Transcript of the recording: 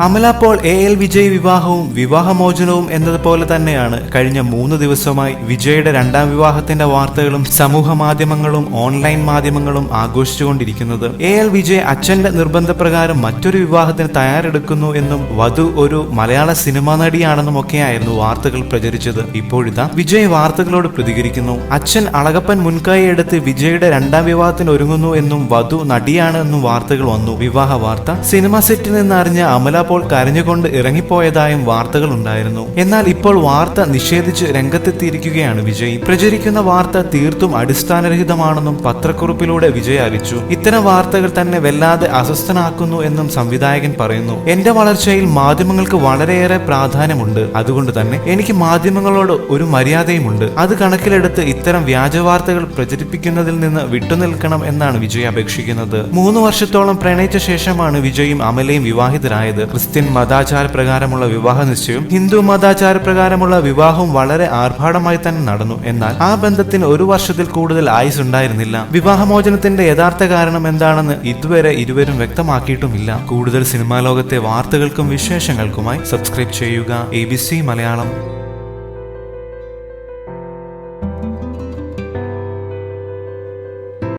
Amala Paul A L Vijay വിവാഹവും വിവാഹമോചനവും എന്നതുപോലെ തന്നെയാണ് കഴിഞ്ഞ മൂന്ന് ദിവസമായി വിജയുടെ രണ്ടാം വിവാഹത്തിന്റെ വാർത്തകളും സമൂഹ മാധ്യമങ്ങളും ഓൺലൈൻ മാധ്യമങ്ങളും ആഘോഷിച്ചുകൊണ്ടിരിക്കുന്നത്. എ എൽ വിജയ് അച്ഛന്റെ നിർബന്ധപ്രകാരം മറ്റൊരു വിവാഹത്തിന് തയ്യാറെടുക്കുന്നു എന്നും വധു ഒരു മലയാള സിനിമാ നടിയാണെന്നും ഒക്കെയായിരുന്നു വാർത്തകൾ പ്രചരിച്ചത്. ഇപ്പോഴിതാ വിജയ് വാർത്തകളോട് പ്രതികരിക്കുന്നു. അച്ഛൻ അളകപ്പൻ മുൻകൈ എടുത്ത് വിജയുടെ രണ്ടാം വിവാഹത്തിന് ഒരുങ്ങുന്നു എന്നും വധു നടിയാണ് എന്നും വാർത്തകൾ വന്നു. വിവാഹ വാർത്ത സിനിമ സെറ്റിൽ നിന്ന് അറിഞ്ഞ അമല പോൾ കരഞ്ഞുകൊണ്ട് ഇറങ്ങിപ്പോയതായും വാർത്തകൾ ഉണ്ടായിരുന്നു. എന്നാൽ ഇപ്പോൾ വാർത്ത നിഷേധിച്ച് രംഗത്തെത്തിയിരിക്കുകയാണ് വിജയ്. പ്രചരിക്കുന്ന വാർത്ത തീർത്തും അടിസ്ഥാനരഹിതമാണെന്നും പത്രക്കുറിപ്പിലൂടെ വിജയ് അറിയിച്ചു. ഇത്തരം വാർത്തകൾ തന്നെ വല്ലാതെ അസ്വസ്ഥനാക്കുന്നു എന്നും സംവിധായകൻ പറയുന്നു. എന്റെ വളർച്ചയിൽ മാധ്യമങ്ങൾക്ക് വളരെയേറെ പ്രാധാന്യമുണ്ട്. അതുകൊണ്ട് തന്നെ എനിക്ക് മാധ്യമങ്ങളോട് ഒരു മര്യാദയുമുണ്ട്. അത് കണക്കിലെടുത്ത് ഇത്തരം വ്യാജ വാർത്തകൾ പ്രചരിപ്പിക്കുന്നതിൽ നിന്ന് വിട്ടുനിൽക്കണം എന്നാണ് വിജയ് അപേക്ഷിക്കുന്നത്. മൂന്ന് വർഷത്തോളം പ്രണയിച്ച ശേഷമാണ് വിജയും അമലയും വിവാഹിതരായത്. ക്രിസ്ത്യൻ മതാചാര പ്രകാരമുള്ള വിവാഹ നിശ്ചയവും ഹിന്ദു മതാചാര പ്രകാരമുള്ള വിവാഹവും വളരെ ആർഭാടമായി തന്നെ നടന്നു. എന്നാൽ ആ ബന്ധത്തിന് ഒരു വർഷത്തിൽ കൂടുതൽ ആയുസ് ഉണ്ടായിരുന്നില്ല വിവാഹമോചനത്തിന്റെ യഥാർത്ഥ കാരണം എന്താണെന്ന് ഇതുവരെ ഇരുവരും വ്യക്തമാക്കിയിട്ടുമില്ല. കൂടുതൽ സിനിമാ ലോകത്തെ വാർത്തകൾക്കും വിശേഷങ്ങൾക്കുമായി സബ്സ്ക്രൈബ് ചെയ്യുക. എ മലയാളം.